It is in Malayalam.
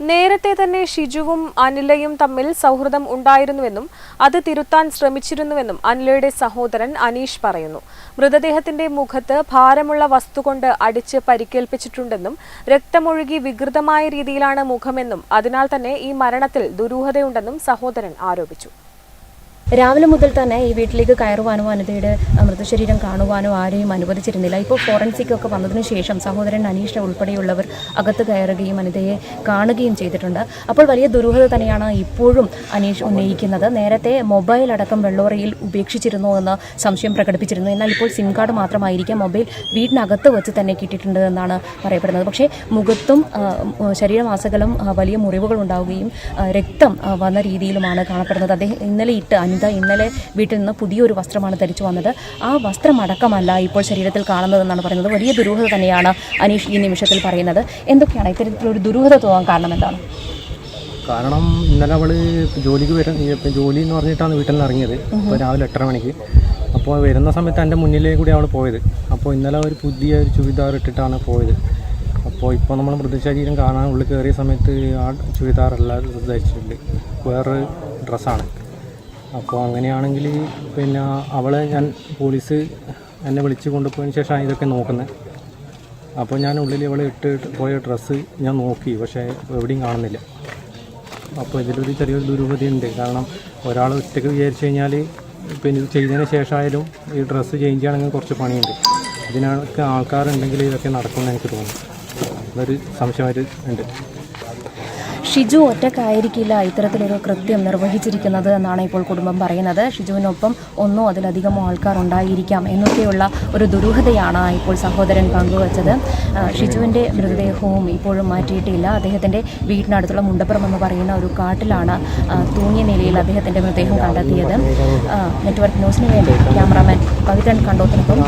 നേരത്തെ തന്നെ ഷിജുവും അനിലയും തമ്മിൽ സൗഹൃദം ഉണ്ടായിരുന്നുവെന്നും അത് തിരുത്താൻ ശ്രമിച്ചിരുന്നുവെന്നും അനിലയുടെ സഹോദരൻ അനീഷ് പറയുന്നു. മൃതദേഹത്തിന്റെ മുഖത്ത് ഭാരമുള്ള വസ്തു കൊണ്ട് അടിച്ച് പരിക്കേൽപ്പിച്ചിട്ടുണ്ടെന്നും രക്തമൊഴുകി വികൃതമായ രീതിയിലാണ് മുഖമെന്നും അതിനാൽ തന്നെ ഈ മരണത്തിൽ ദുരൂഹതയുണ്ടെന്നും സഹോദരൻ ആരോപിച്ചു. രാവിലെ മുതൽ തന്നെ ഈ വീട്ടിലേക്ക് കയറുവാനോ അനിതയുടെ മൃതശരീരം കാണുവാനോ ആരെയും അനുവദിച്ചിരുന്നില്ല. ഇപ്പോൾ ഫോറൻസിക് ഒക്കെ വന്നതിന് ശേഷം സഹോദരൻ അനീഷ ഉൾപ്പെടെയുള്ളവർ അകത്ത് കയറുകയും അനിതയെ കാണുകയും ചെയ്തിട്ടുണ്ട്. അപ്പോൾ വലിയ ദുരൂഹത തന്നെയാണ് ഇപ്പോഴും അനീഷ് ഉന്നയിക്കുന്നത്. നേരത്തെ മൊബൈൽ അടക്കം വെള്ളോറയിൽ ഉപേക്ഷിച്ചിരുന്നു എന്ന് സംശയം പ്രകടിപ്പിച്ചിരുന്നു. എന്നാൽ ഇപ്പോൾ സിം കാർഡ് മാത്രമായിരിക്കാം മൊബൈൽ വീടിനകത്ത് വെച്ച് തന്നെ കിട്ടിയിട്ടുണ്ട് എന്നാണ് പറയപ്പെടുന്നത്. പക്ഷേ മുഖത്തും ശരീരമാസകളും വലിയ മുറിവുകൾ ഉണ്ടാവുകയും രക്തം വന്ന രീതിയിലുമാണ് കാണപ്പെടുന്നത്. അദ്ദേഹം ഇന്നലെ ഇട്ട് അനിത ഇന്നലെ വീട്ടിൽ നിന്ന് പുതിയൊരു വസ്ത്രമാണ് ധരിച്ചു വന്നത്. ആ വസ്ത്രമടക്കമല്ല ഇപ്പോൾ ശരീരത്തിൽ കാണുന്നതെന്നാണ് പറയുന്നത്. വലിയ ദുരൂഹത തന്നെയാണ് അനീഷ് ഈ നിമിഷത്തിൽ പറയുന്നത്. എന്തൊക്കെയാണ് ഇത്തരത്തിലൊരു ദുരൂഹത തോന്നാൻ കാരണം എന്താണ്? കാരണം ഇന്നലെ അവൾ ജോലിക്ക് വരും ഇപ്പം ജോലി എന്ന് പറഞ്ഞിട്ടാണ് വീട്ടിൽ നിന്ന് ഇറങ്ങിയത്. അപ്പോൾ രാവിലെ എട്ടര മണിക്ക്. അപ്പോൾ വരുന്ന സമയത്ത് എന്റെ മുന്നിലേ കൂടി അവൾ പോയത്. അപ്പോൾ ഇന്നലെ ഒരു പുതിയ ഒരു ചുരിദാർ ഇട്ടിട്ടാണ് പോയത്. അപ്പോൾ ഇപ്പോൾ നമ്മൾ മൃതശരീരം കാണാൻ ഉള്ളിൽ കയറിയ സമയത്ത് ആ ചുരിദാറല്ല ധരിച്ചിട്ടുണ്ട്. വേറൊരു ഡ്രസ്സാണ്. അപ്പോൾ അങ്ങനെയാണെങ്കിൽ പിന്നെ അവളെ ഞാൻ പോലീസ് എന്നെ വിളിച്ച് കൊണ്ടുപോയതിന് ശേഷമാണ് ഇതൊക്കെ നോക്കുന്നത്. അപ്പോൾ ഞാൻ ഉള്ളിൽ ഇവളെ ഇട്ട് പോയ ഡ്രസ്സ് ഞാൻ നോക്കി പക്ഷേ എവിടെയും കാണുന്നില്ല. അപ്പോൾ ഇതിലൊരു ചെറിയൊരു ദുരൂഹതയുണ്ട് കാരണം ഒരാൾ ഒറ്റയ്ക്ക് വിചാരിച്ചു കഴിഞ്ഞാൽ പിന്നെ ഇത് ചെയ്തതിന് ശേഷമായാലും ഈ ഡ്രസ്സ് ചേഞ്ച് ചെയ്യണമെങ്കിൽ കുറച്ച് പണിയുണ്ട്. ഇതിനൊക്കെ ആൾക്കാരുണ്ടെങ്കിൽ ഇതൊക്കെ നടക്കുമെന്ന് എനിക്ക് തോന്നുന്നു. അതൊരു സംശയമായിട്ട് ഉണ്ട്. ഷിജു ഒറ്റക്കായിരിക്കില്ല ഇത്തരത്തിലൊരു കൃത്യം നിർവഹിച്ചിരിക്കുന്നത് എന്നാണ് ഇപ്പോൾ കുടുംബം പറയുന്നത്. ഷിജുവിനൊപ്പം ഒന്നോ അതിലധികമോ ആൾക്കാർ ഉണ്ടായിരിക്കാം എന്നൊക്കെയുള്ള ഒരു ദുരൂഹതയാണ് ഇപ്പോൾ സഹോദരൻ പങ്കുവച്ചത്. ഷിജുവിന്റെ മൃതദേഹവും ഇപ്പോഴും മാറ്റിയിട്ടില്ല. അദ്ദേഹത്തിന്റെ വീടിനടുത്തുള്ള മുണ്ടപ്പുറം എന്ന് പറയുന്ന ഒരു കാട്ടിലാണ് തൂങ്ങിയ നിലയിൽ അദ്ദേഹത്തിന്റെ മൃതദേഹം കണ്ടെത്തിയത്. നെറ്റ്വർക്ക് ന്യൂസിന് വേണ്ടി ക്യാമറാമാൻ പവിത്രൻ കണ്ടോത്തിനൊപ്പം